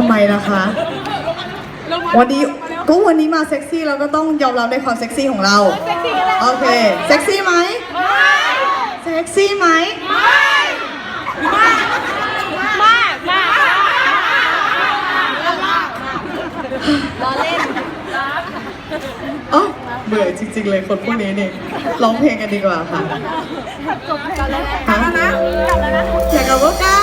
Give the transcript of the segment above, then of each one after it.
ทำไมล่ะคะ วันนี้ก็วันนี้มาเซ็กซี่เราก็ต้องยอมรับในความเซ็กซี่ของเรา โอเค เซ็กซี่ไหมเซ็กซี่ไหมไม่ล้อเล่นอ้าเบื่อจริง ๆ เลยคนพวกนี้นี่ร้องเพลงกันดีกว่าค่ะจบแล้วนะกลับแล้วนะอยากกลับก็กล้า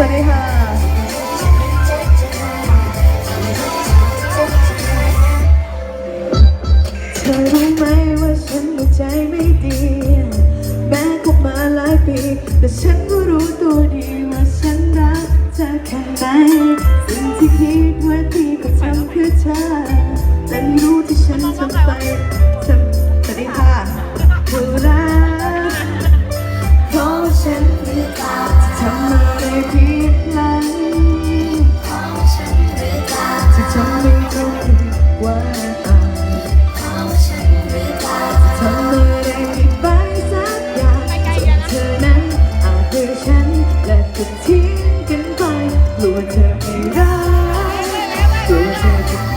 วัสดีค่ะ เธอรู้ไหมว่าฉันมีใจไม่ดี แม้คบมาหลายปี แต่ฉันก็รู้ตัวดีว่าฉันรักเธอแค่ไหนสิ่งที่คิดว่าที่ก็ทำเพื่อเธอและไม่รู้ที่ฉันทำไปสวัสดีค่ะ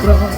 Grabe.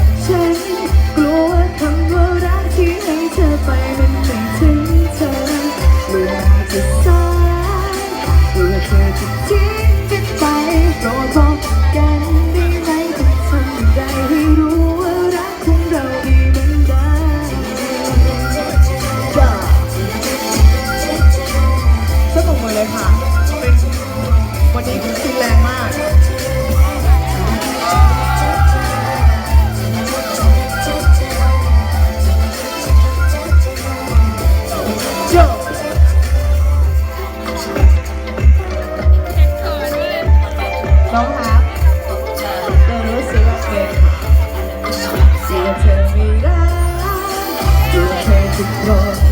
น้องคะเดินรู้สึกว่าเป็นเสียเธอไม่รักดูเธอทุกค